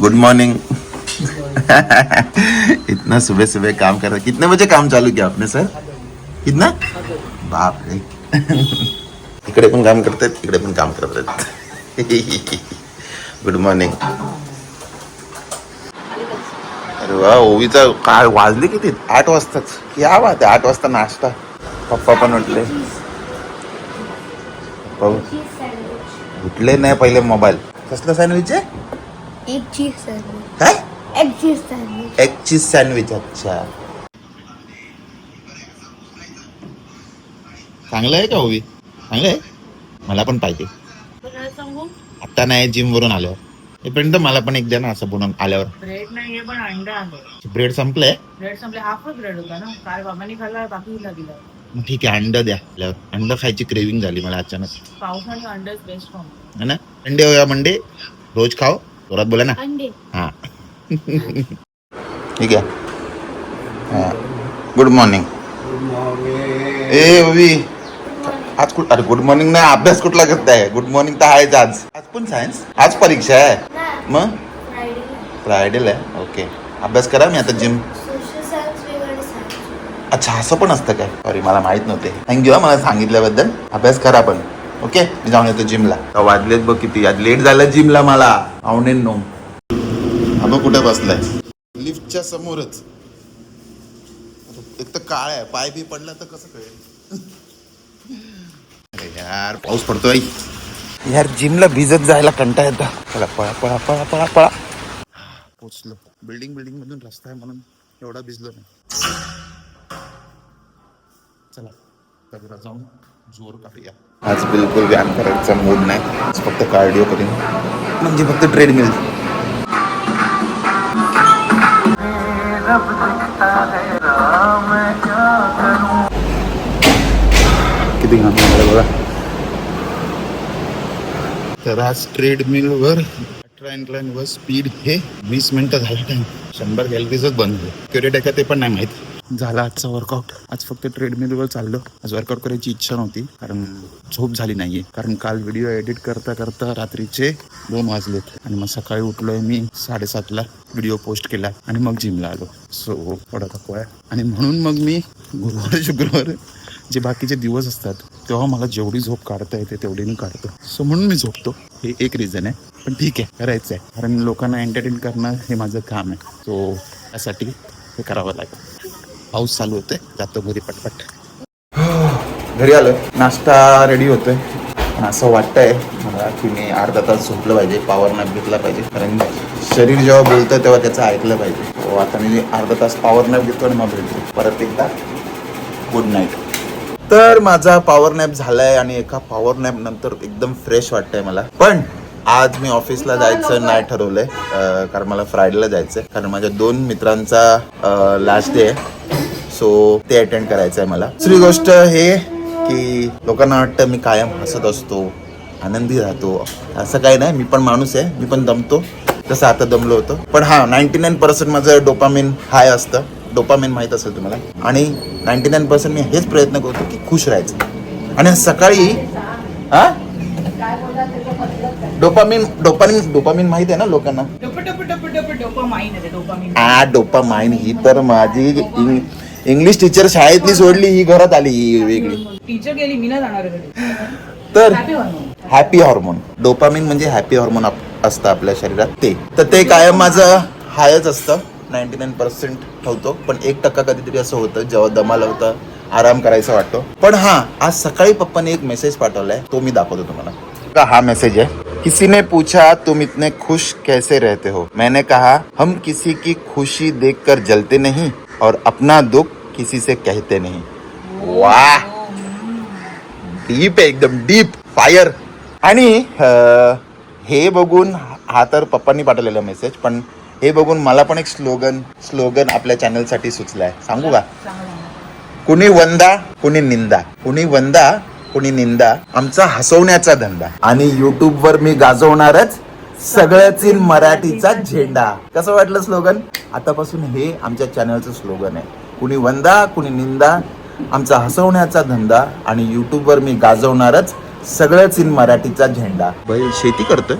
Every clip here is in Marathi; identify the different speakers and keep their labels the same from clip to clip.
Speaker 1: गुड मॉर्निंग इतना सुबह सुबह काम कर रहा कितने बजे काम चालू किया आपने सर? कितना? बाप रे। इकडे पण काम करतात इकडे पण काम करतात गुड मॉर्निंग अरे वा ओवीचा काय वाजले किती आठ वाजताच या बात ते आठ वाजता नाश्ता। पप्पा पण उठले। उठले नाही पहिले मोबाईल कसलं सँडविच आहे
Speaker 2: एक चीज सँडविच
Speaker 1: काय
Speaker 2: एक चीज सँडविच
Speaker 1: एक चीज सँडविच अच्छा. चांगलं आहे का ओवी चांगलं आहे? मला पण पाहिजे.
Speaker 3: सांगू?
Speaker 1: आता नाही जिम वरून आल्यावर. पर्यंत मला पण एक द्या ना असं बनवून आल्यावर.
Speaker 3: ब्रेड नाहीये पण अंडा आहे.
Speaker 1: ब्रेड संपलंय?
Speaker 3: ब्रेड संपले. हाफच ब्रेड होता ना. काल बाबांनी खाल्ला दिला.
Speaker 1: मग ठीक आहे अंड द्या आल्यावर. अंड खायची क्रेविंग झाली मला अचानक.
Speaker 3: अंडच बेस्ट फॉर्म
Speaker 1: है ना? अंडे हो या मंडे? रोज खाओ. जोरात बोला ना हाँ ठीक है हाँ गुड मॉर्निंग ए ओवी आज कुठ अरे गुड मॉर्निंग नाही अभ्यास कुठला करताय गुड मॉर्निंग तर आहेच आज आज पण सायन्स आज परीक्षा आहे मग
Speaker 2: फ्रायडे
Speaker 1: फ्रायडेला आहे ओके अभ्यास करा मी आता जिम अच्छा असं पण असतं काय सॉरी मला माहीत नव्हते थँक्यू हा मला सांगितल्याबद्दल अभ्यास करा पण ओके? मी जाऊन येतो जिमला वाजलेत बघ किती? आज लेट झालं जिमला मला. आवडे नो. अबो कुठे बसलाय? लिफ्टच्या समोरच. एक तर काळ आहे. पाय बी पडला तर कसं कळेल? अरे यार पाऊस पडतोय. यार जिमला भिजत जायला कंटा येतो. चला पळा पळा पळा पळा पळा. पोचलो. बिल्डिंग बिल्डिंग मधून रस्ता आहे म्हणून एवढा भिजलो नाही. चला जाऊन जोर काढूया. आज बिलकुल व्यायाम करायचा मूड नाही. आज फक्त कार्डिओ करीन. म्हणजे फक्त ट्रेडमिल किती घाम बघा. तर आज ट्रेडमिलवर अठरा इन्क्लाइन वर स्पीड हे वीस मिनिटं झालं टाइम शंभर गॅलरीजच बंद क्युरेट आहे का ते पण नाही माहीत. झाला आजचा वर्कआउट आज फक्त ट्रेडमिलवर चाललो. आज वर्कआउट करायची इच्छा नव्हती कारण झोप झाली नाहीये. कारण काल व्हिडिओ एडिट करता करता रात्रीचे दोन वाजलेत. आणि मग सकाळी उठलोय मी साडेसातला व्हिडिओ पोस्ट केला आणि मग जिमला आलो. सो थोडा थकवा आहे. आणि म्हणून मग मी गुरुवार शुक्रवार जे बाकीचे दिवस असतात तेव्हा मला जेवढी झोप काढता येते तेवढी मी काढतो. सो म्हणून मी झोपतो. हे एक रिझन आहे. पण ठीक आहे करायचं आहे कारण लोकांना एंटरटेन करणं हे माझं काम आहे. सो त्यासाठी हे करावं लागेल. पाऊस चालू होतोय. जातो घरी पटपट. घरी आलो नाश्ता रेडी होतोय. पण असं वाटतंय मला की मी अर्धा तास झोपलं पाहिजे पॉवर नॅप घेतला पाहिजे. कारण शरीर जेव्हा बोलतं तेव्हा त्याचं ऐकलं पाहिजे. तो आता मी अर्धा तास पॉवर नॅप घेतो आणि मग भेटतो. परत एकदा गुड नाईट तर माझा पॉवर नॅप झालाय आणि एका पॉवर नॅप नंतर एकदम फ्रेश वाटतंय मला. पण आज मी ऑफिसला जायचं नाही ठरवलंय. कारण मला फ्रायडेला जायचंय. कारण माझ्या दोन मित्रांचा लास्ट डे आहे. सो ते अटेंड करायचं आहे मला. दुसरी गोष्ट हे की लोकांना वाटतं मी कायम हसत असतो आनंदी राहतो. असं काही नाही मी पण माणूस आहे मी पण दमतो. तसं आता दमलो होतो. पण हा नाईन्टी नाईन पर्सेंट माझं डोपामिन हाय असतं. डोपामिन माहीत असेल तुम्हाला. आणि नाईन्टी नाईन पर्सेंट मी हेच प्रयत्न करतो की खुश राहायचं. आणि सकाळी हा? डोपामिन डोपामिन डोपामिन माहीत आहे ना लोकांना?
Speaker 3: डोप
Speaker 1: डोपामाइन ही तर माझी इंग्लिश टीचर शाळेतली सोडली ही घरात आली ही वेगळी.
Speaker 3: टीचर गेली मी ना जाणार आहे घरी.
Speaker 1: तर
Speaker 3: Happy hormone.
Speaker 1: Happy hormone dopamine म्हणजे हॅपी हॉर्मोन असतं आपल्या शरीरात. ते. तर ते कायम माझं हायच असतं. नाईन्टी नाईन पर्सेंट ठेवतो. पण एक टक्का कधीतरी असं होतं जेव्हा दमाला होतं आराम करायचा वाटतो. पण हा आज सकाळी पप्पाने एक मेसेज पाठवलाय तो मी दाखवतो तुम्हाला. का हा मेसेज है किसी ने पूछा तुम इतने खुश कैसे रहते हो? मैंने कहा हम किसी की खुशी देखकर जलते नहीं और अपना दुख किसी से कहते नहीं। वाह। डीप आहे एकदम डीप फायर आणि हे बघून हा तर पप्पांनी पाठवलेला मेसेज पण हे बघून मला पण एक स्लोगन स्लोगन आपल्या चॅनलसाठी सुचलाय. सांगू का? कुणी वंदा कुणी निंदा. कुणी वंदा कुणी निंदा. आमचा हसवण्याचा धंदा. आणि युट्यूब वर मी गाजवणारच सगळ्याच मराठीचा झेंडा. कसं वाटलं स्लोगन आतापासून हे आमच्या चॅनलचं स्लोगन आहे. कुणी वंदा कुणी निंदा. आमचा हसवण्याचा धंदा आणि युट्यूब वर मी गाजवणारच सगळ्याच इन मराठीचा झेंडा. बैल शेती करतोय?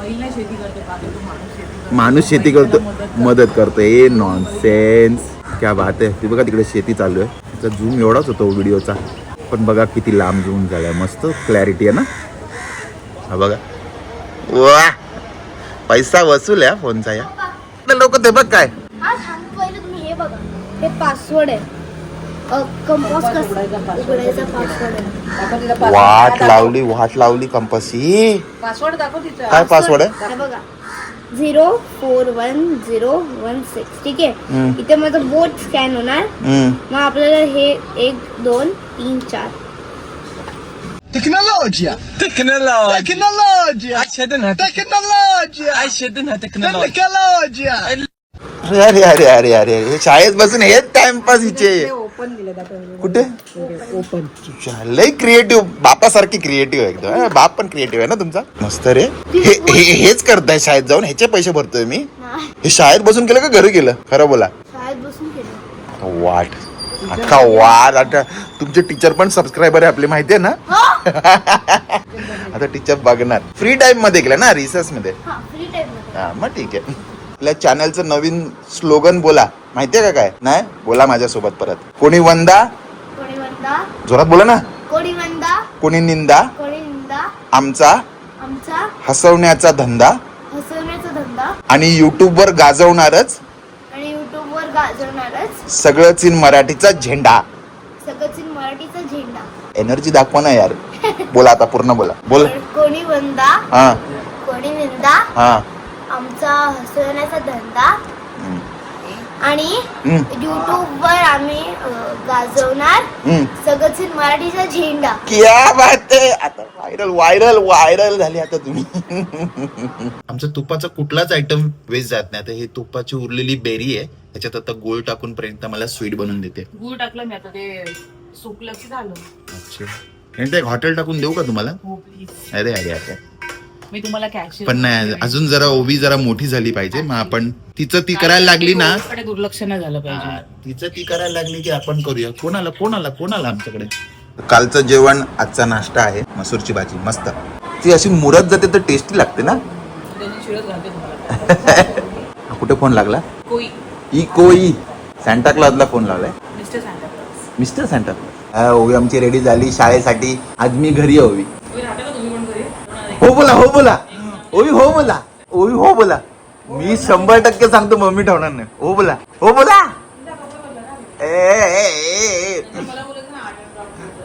Speaker 3: बैल नाही शेती करते बाकी तो माणूस शेती
Speaker 1: माणूस शेती करतो मदत करतो ए नॉनसेन्स क्या बात आहे. ती बघा तिकडे शेती चालू आहे. त्याचा झूम एवढाच होतो व्हिडिओचा. पण बघा किती लांब झूम झालाय. मस्त क्लॅरिटी आहे ना? हा बघा. वा पैसा वसूल हा फोनचा या. लोक ते बघ काय
Speaker 2: हा थांब पहिले तुम्ही हे बघा हे पासवर्ड आहे. उघडायचा पासवर्ड आहे.
Speaker 3: दाखव तिला
Speaker 1: वाट
Speaker 3: पासवर्ड
Speaker 1: लावली वाट लावली कंपस ही.
Speaker 3: पासवर्ड दाखव तिचा.
Speaker 1: काय पासवर्ड आहे?
Speaker 2: हे बघा. Zero four one zero one six ठीक आहे?
Speaker 1: हम्म.
Speaker 2: इथे माझं बोट स्कॅन होणार.
Speaker 1: हम्म.
Speaker 2: मग आपल्याला हे एक दोन तीन चार.
Speaker 4: Tecnologia!
Speaker 5: Tecnologia!
Speaker 4: Tecnologia!
Speaker 5: Accedem
Speaker 4: Tecnologia!
Speaker 5: Accedem tecnologia!
Speaker 4: Tecnologia!
Speaker 1: अरे अरे अरे अरे अरे हे शाळेत बसून हेच टाइमपास हिचे
Speaker 3: ओपन दिलं दाखव
Speaker 1: कुठे?
Speaker 3: ओपन
Speaker 1: लय क्रिएटिव्ह बापासारखी क्रिएटिव्ह आहे एकदम. हा, बाप पण क्रिएटिव्ह आहे ना तुमचा? मस्त रे. हे हे- हेच करताय शाळेत जाऊन? ह्याचे पैसे भरतोय मी?
Speaker 2: नाही.
Speaker 1: हे शाळेत बसून केलं का घरी केलं? खरं बोला.
Speaker 2: शाळेत बसून केलं.
Speaker 1: वाट. अख्खा वाट. आता तुमचे टीचर पण सबस्क्रायबर आहे आपले माहिती आहे ना आता टीचर बघणार. फ्री टाइममध्ये केलं ना रिसर्च मध्ये?
Speaker 2: हा फ्री टाइममध्ये.
Speaker 1: हा मग ठीक आहे. आपल्या चॅनलचं नवीन स्लोगन बोला. माहितीये का काय? नाही? बोला माझ्यासोबत परत. कोणी वंदा?
Speaker 2: कोणी वंदा?
Speaker 1: जोरात बोला ना.
Speaker 2: कोणी वंदा?
Speaker 1: कोणी निंदा?
Speaker 2: कोणी निंदा?
Speaker 1: आमचा?
Speaker 2: आमचा?
Speaker 1: हसवण्याचा धंदा?
Speaker 2: हसवण्याचा धंदा?
Speaker 1: आणि YouTube वर गाजवणारच?
Speaker 2: आणि YouTube वर गाजवणारच?
Speaker 1: सगळंच इन मराठीचा झेंडा.
Speaker 2: सगळ्याच मराठीचा झेंडा.
Speaker 1: एनर्जी दाखवा ना यार. बोला आता पूर्ण बोला. बोल.
Speaker 2: कोणी वंदा?
Speaker 1: हा.
Speaker 2: कोणी निंदा?
Speaker 1: हा.
Speaker 2: आमचा हसवण्याचा धंदा. आणि. युट्यूब वर आम्ही अं, गाजवणार
Speaker 1: हम्म.
Speaker 2: सगळच मराठीचा झेंडा.
Speaker 1: क्या बात आहे. आता व्हायरल व्हायरल व्हायरल झाली आता तुम्ही. आमचा तुपाचा कुठलाच आयटम वेस्ट जात नाही. आता हे तुपाची उरलेली बेरी आहे. त्याच्यात आता गोळ टाकून पर्यंत मला स्वीट बनवून देते.
Speaker 3: गुळ टाकलं मी आता. ते सुकलं की झालं.
Speaker 1: अच्छा. आणि ते हॉटेल टाकून देऊ का तुम्हाला?
Speaker 3: हो प्लीज
Speaker 1: अरे अरे अरे.
Speaker 3: मी तुम्हाला कॅश
Speaker 1: पण नाही अजून जरा ओवी जरा मोठी झाली पाहिजे. मग आपण तिचं ती करायला लागली ना.
Speaker 3: दुर्लक्ष नाही झालं पाहिजे.
Speaker 1: तिचं ती करायला लागली की आपण करूया. कोणाला कोणाला कोणाला आमच्याकडे? कालचं जेवण आजचा नाश्ता आहे. मसूरची भाजी मस्त. ती अशी मुरत जाते तर टेस्टी लागते ना? कुठे फोन लागला?
Speaker 3: कोई.
Speaker 1: ई कोई. सॅन्टा क्लॉजला फोन लावलाय
Speaker 3: मिस्टर सांगा
Speaker 1: मिस्टर सॅन्टा क्लॉज ओवी आमची रेडी झाली शाळेसाठी. आज मी घरी आहे ओवी
Speaker 3: तुम्ही राहता का तुम्ही पण घरी
Speaker 1: हो बोला हो बोला ओवी हो बोला ओवी हो बोला मी शंभर टक्के सांगतो मम्मी ठेवणार नाही. हो बोला हो बोला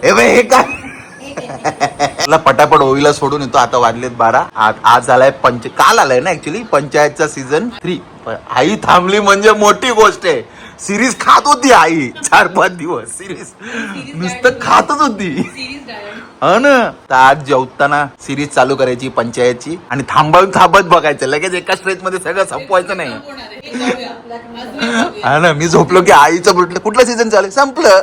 Speaker 1: ए, हे काय? मला पटापट ओवीला सोडून येतो. आता वाजलेत बारा. आज आज आलाय पंच काल आलाय ना ऍक्च्युली पंचायतचा सीझन थ्री आई थांबली म्हणजे मोठी गोष्ट आहे. सिरीज खात होती आई. चार पाच दिवस. सिरीज नुसतं खातच होती. हो ना तर आज जेवताना सिरीज चालू करायची पंचायतची आणि थांबवून थांबत बघायचं. लगेच एका स्ट्रेच मध्ये सगळं संपवायचं नाही. हा ना मी झोपलो की आईचं म्हटलं कुठलं सीझन चालू? संपलं.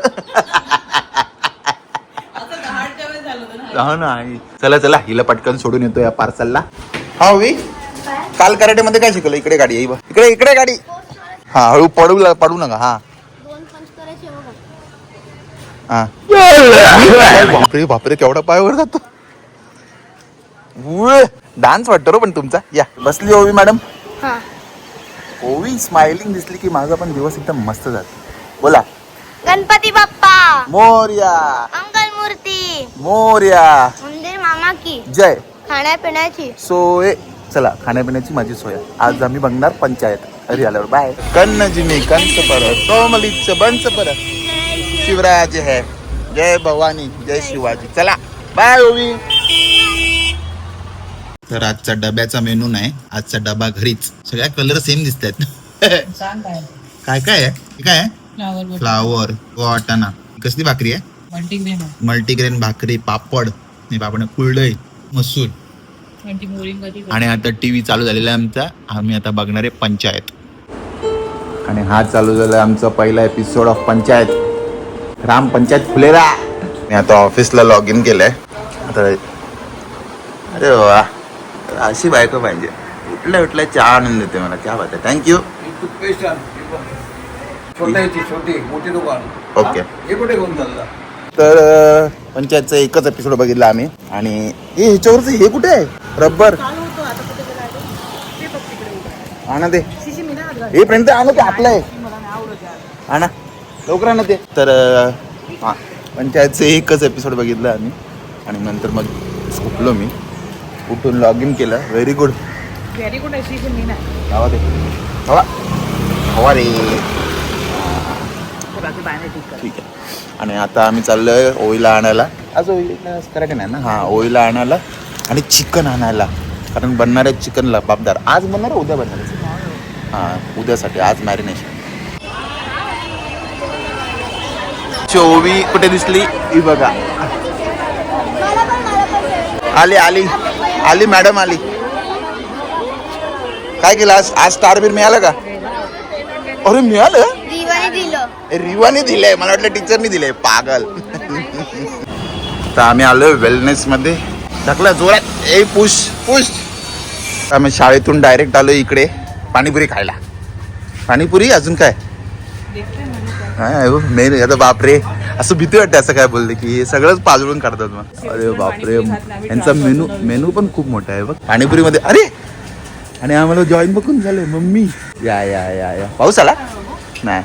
Speaker 1: हा ना आई. चला चला हिला पटकन सोडून येतो या पार्सलला हा वी काल कराटे मध्ये काय शिकवलं? इकडे गाडी आहे बघ. इकडे इकडे गाडी. हा हळू पडू पडू नका हा
Speaker 2: दोन पंच करायचे बघा
Speaker 1: हा. बापरे बापरे केवढा पायावर जातो. डान्स वाटतो रो पण तुमचा. या बसली ओवी मॅडम.
Speaker 2: हा.
Speaker 1: ओवी स्माइलिंग दिसली की माझा पण दिवस एकदम मस्त जातो. बोला.
Speaker 2: गणपती बाप्पा.
Speaker 1: मोर्या.
Speaker 2: मंगल मूर्ती
Speaker 1: मोर्या.
Speaker 2: मंदिर मामा की.
Speaker 1: जय.
Speaker 2: खाण्यापिण्याची.
Speaker 1: सोय. चला खाण्यापिण्याची माझी सोय. आज आम्ही बघणार पंचायत. घरी आल्यावर. बाय कन्न जिमी कंच परत कोमलीच बंच परत. शिवराज है. जय भवानी जय शिवाजी. चला बाय ओवी तर आजचा डब्याचा मेनू नाही आजचा डबा घरीच. सगळ्या कलर सेम दिसत आहेत
Speaker 3: सांग काय?
Speaker 1: काय आहे? हे काय आहे?
Speaker 3: फ्लावर
Speaker 1: फ्लावर वाटाणा. कसली भाकरी आहे?
Speaker 3: मल्टीग्रेन
Speaker 1: मल्टीग्रेन भाकरी पापड नाही पापड कुरडई मसूर. आणि आता टीव्ही चालू झालेला आहे आमचा. आम्ही आता बघणार आहे पंचायत. आणि हा चालू झाला आमचा पहिला एपिसोड ऑफ पंचायत. राम पंचायत फुलेरा मी आता ऑफिसला लॉग इन केलंय. आता अरे वा अशी बायको पाहिजे. उठल्या उठल्या चहा आणून देते मला. क्या बात आहे थँक्यू ओके
Speaker 4: हे? कुठे घेऊन चालला?
Speaker 1: तर पंचायतचा एकच एपिसोड बघितला आम्ही. आणि हे ह्याच्यावरच हे कुठे आहे? रबर आणा दे
Speaker 3: हात
Speaker 1: हे पर्यंत आणू ते आपलं आहे?
Speaker 3: मला नाही आवडत यार.
Speaker 1: आणा. लवकर आणा ते. तर हा पंचायतचं एकच एपिसोड बघितलं आम्ही. आणि नंतर मग झोपलो मी. उठून लॉग इन केलं. व्हेरी गुड
Speaker 3: व्हेरी गुड आहे मी नाही
Speaker 1: हवा दे हवा हवा रे.
Speaker 3: ठीक
Speaker 1: आहे. आणि आता आम्ही चाललोय ओईला आणायला. आज ओईला करायचं नाही ना? हा ओईला आणायला आणि चिकन आणायला. कारण बनणार आहे चिकन लबाबदार आज बनणार आहे उद्या बनणार आहे. हां उद्यासाठी आज मॅरिनेशन चोवी कुठे दिसली? ही बघा. आली आली. आली मॅडम आली. काय केलं आज? आज स्टार बीर मिळालं का? अरे मिळालं? रिवाने दिलंय. मला वाटलं टीचरनी दिलंय. पागल. तर आम्ही आलोय वेलनेस मध्ये. टाकला जोरात. ए पुश पुश आम्ही शाळेतून डायरेक्ट आलो इकडे. पाणीपुरी खायला. पाणीपुरी अजून काय? मेन आता बापरे. असं भीती वाटते असं काय बोलले की हे सगळंच पाजळून काढतात मग. अरे बापरे. यांचा मेनू मेनू पण खूप मोठा आहे बघ. पाणीपुरीमध्ये अरे! आणि आम्हाला जॉईन बघून झाले मम्मी. या या या या. पाऊस आला? नाही.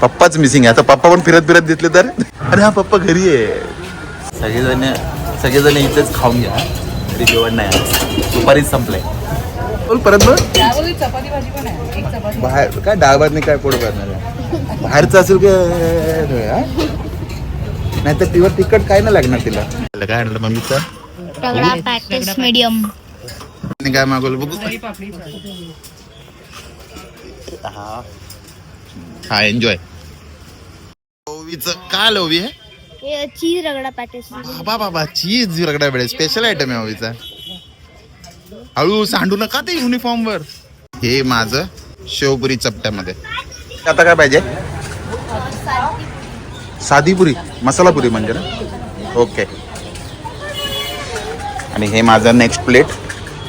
Speaker 1: पप्पाच मिसिंग आहे. आता पप्पा पण फिरत फिरत दिसले तर? अरे हा पप्पा घरी आहे. सगळेजण सगळेजण इथेच खाऊन घ्या. घरी जेवण नाही. दुपारीच संपलंय. बोल परत बोल.
Speaker 3: त्यावर चपाती भाजी पण आहे. एक चपाती.
Speaker 1: बाहेर काय डाळ भात नाही काय पोट भरणार आहे? बाहेरचं असेल का नाही तर तिवर तिखट काय नाही लागणार तिला. काय आणलं मम्मीचं?
Speaker 2: मीडियम.
Speaker 1: काय मागवलं बघू? हा. हा एन्जॉय ओवीचं का लोवी आहे
Speaker 2: चीज रगडा पॅकेज
Speaker 1: बाबा बाबा चीज रगडा बेळे स्पेशल आयटम आहे ओवीचा. हळू सांडू नका ते युनिफॉर्म वर. हे माझं शेवपुरी चपट्यामध्ये. आता काय पाहिजे? साधी पुरी मसाला पुरी म्हणजे ना? ओके. आणि हे माझं next plate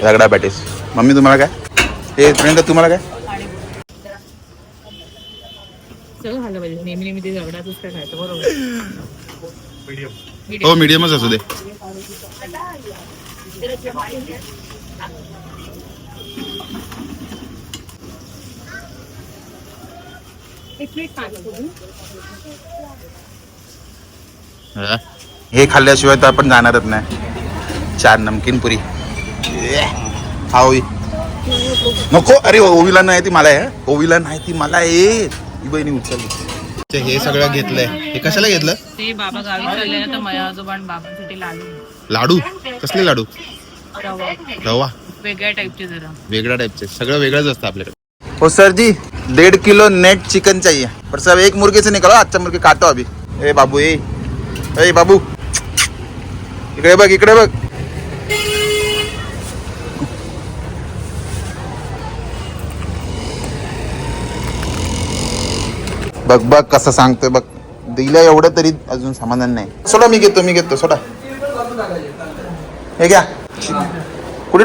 Speaker 1: ragda patties. Mummy तुम्हाला काय? हे फ्रेंड तुम्हाला काय? हो मीडियमच असू दे. हा. हे खाल्ल्याशिवाय तर आपण जाणारच नाही. चार नमकीन पुरी. हा. ओवी नको अरे ओवीला नाही ती मला आहे ओवीला नाही ती मला आहे ही बहिणी उचलली. हे सगळं घेतलंय. हे कशाला घेतलं?
Speaker 3: ते बाबा गावी चालले ना तर माझ्या आजोबा आणि बाबांसाठी लाडू.
Speaker 1: लाडू? कसले लाडू?
Speaker 3: रवा. वेगळ्या टाईपचे जरा.
Speaker 1: वेगळ्या टाइपचे सगळं वेगळंच असतं आपल्याकडे. हो सर जी, डेढ़ किलो नेट चिकन चाहिए। पर सब एक मुर्गे से निकालो अच्छा मुर्गे काटो अभी। ए बाबू ए बाबू। इकडे बघ इकडे बघ। बघ बघ कसं सांगतोय, बघ. दिलं एवढं तरी अजून समाधान नाही. सोडा, मी घेतो मी घेतो, सोडा. हे घ्या. कुठे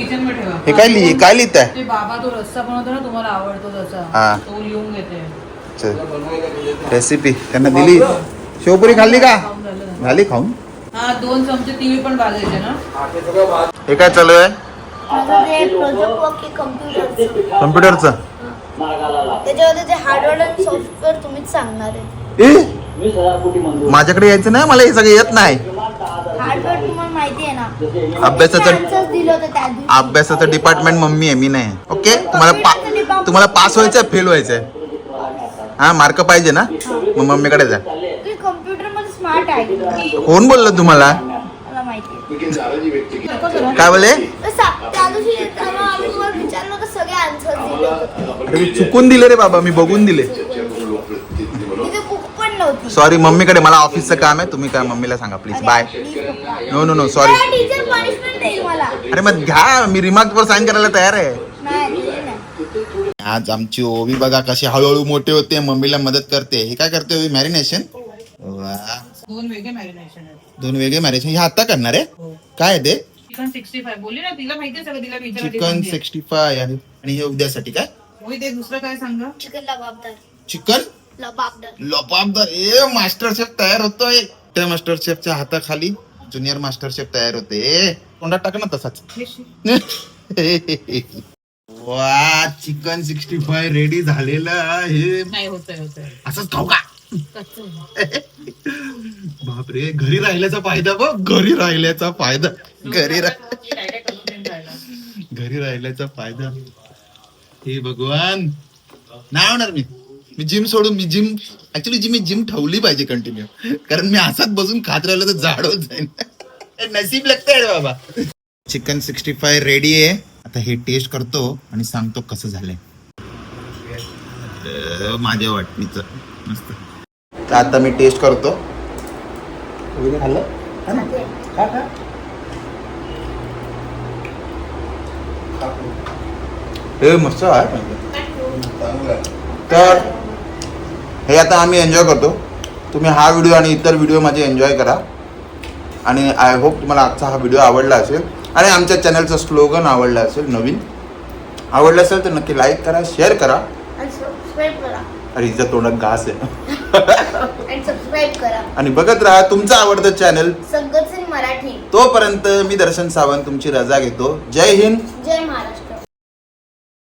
Speaker 3: किचनमध्ये ठेवा.
Speaker 1: हे काय लिहि काय लिहित आहे
Speaker 3: ते बाबा तो रस्सा बनवतो ना तुम्हाला आवडतो
Speaker 1: हा.
Speaker 3: तसा तो लिहून घेते.
Speaker 1: रेसिपी त्यांना दिली. शेवपुरी खाल्ली का? झाली खाऊन.
Speaker 3: हा दोन चमचे तिळी पण भाजायचे ना.
Speaker 1: हे काय चालू आहे?
Speaker 2: माझं ते प्रोजेक्ट वर्क कम्प्युटरचं
Speaker 1: कम्प्युटरचं.
Speaker 2: त्याच्यामध्ये ते हार्डवेअर आणि सॉफ्टवेअर तुम्हीच सांगणार आहे.
Speaker 1: ए माझ्याकडे यायचं नाही मला हे सगळं येत नाही.
Speaker 2: हार्डवेअर तुम्हाला माहिती आहे ना?
Speaker 1: अभ्यासाचं
Speaker 2: आन्सर्स दिलं होतं त्या दिवशी.
Speaker 1: अभ्यासाचं डिपार्टमेंट मम्मी आहे मी नाही. ओके तुम्हाला पा तुम्हाला पास व्हायचंय फेल व्हायचंय? हा मार्क पाहिजे ना? मग मम्मीकडे जा.
Speaker 2: तुम्ही कम्प्युटरमध्ये स्मार्ट आहे.
Speaker 1: कोण बोललं तुम्हाला?
Speaker 2: मला माहिती आहे.
Speaker 1: काय बोले
Speaker 2: तर सा- त्या दिवशी तेव्हा आम्ही तुम्हाला विचारलं होतं सगळे आन्सर दिले होते.
Speaker 1: अरे मी चुकून दिले रे बाबा मी बघून दिले. सॉरी मम्मीकडे मला ऑफिसचं काम आहे. तुम्ही काय मम्मीला सांगा please bye no no no sorry
Speaker 2: teacher punishment देईल मला
Speaker 1: अरे मग घ्या. मी रिमार्क वर साईन करायला तयार आहे. आज आमची ओवी बघा कशी हळूहळू मोठे होते मम्मीला मदत करते. हे काय करते ओवी? मॅरिनेशन
Speaker 3: दोन वेगळे मॅरिनेशन
Speaker 1: दोन वेगळे मॅरिनेशन हे आता करणार आहे? काय आहे ते?
Speaker 3: चिकन सिक्स्टी फाय
Speaker 1: आणि आणि हे उद्यासाठी काय?
Speaker 3: काय
Speaker 2: चिकन लबाबदार.
Speaker 1: ए मास्टर शेफ तयार होतोय. त्या मास्टर शेफच्या हाताखाली ज्युनियर मास्टर शेफ तयार होते. तोंडात टाक ना तसाच. वा चिकन सिक्स्टी फाय रेडी झालेलं आहे.
Speaker 3: नाही होतंय होतंय.
Speaker 1: असंच खाऊ का. बापरे घरी राहिल्याचा फायदा बघ. घरी राहिल्याचा फायदा. घरी. घरी राहिल्याचा फायदा. हे भगवान. नाही होणार मी. मी जिम सोडून मी जिम ऍक्च्युली जी मी जिम ठेवली पाहिजे कंटिन्यू कारण मी असाच बसून खात राहिलो तर जाड होत जाईल नसीब लागतंय रे बाबा. चिकन सिक्स्टी फाय रेडी आहे. आता हे टेस्ट करतो आणि सांगतो कसं झालंय. माझ्या वाटणीचं. मस्त. तर आता मी टेस्ट करतो. हे मस्त आहे. तर हे आता आम्ही एन्जॉय करतो. तुम्ही हा व्हिडिओ आणि इतर व्हिडिओ माझे एन्जॉय करा. आणि आय होप तुम्हाला आजचा हा व्हिडिओ आवडला असेल. आणि आमच्या चॅनलचं स्लोगन आवडलं असेल नवीन. आवडलं असेल तर नक्की लाईक करा शेअर करा. अरे हिच्या तोंडात घास आहे.
Speaker 2: आणि सबस्क्राईब करा.
Speaker 1: आणि बघत राहा तुमचं आवडतं चॅनल
Speaker 2: मराठी.
Speaker 1: तोपर्यंत मी दर्शन सावंत तुमची रजा घेतो. जय हिंद.
Speaker 2: जय महाराष्ट्र.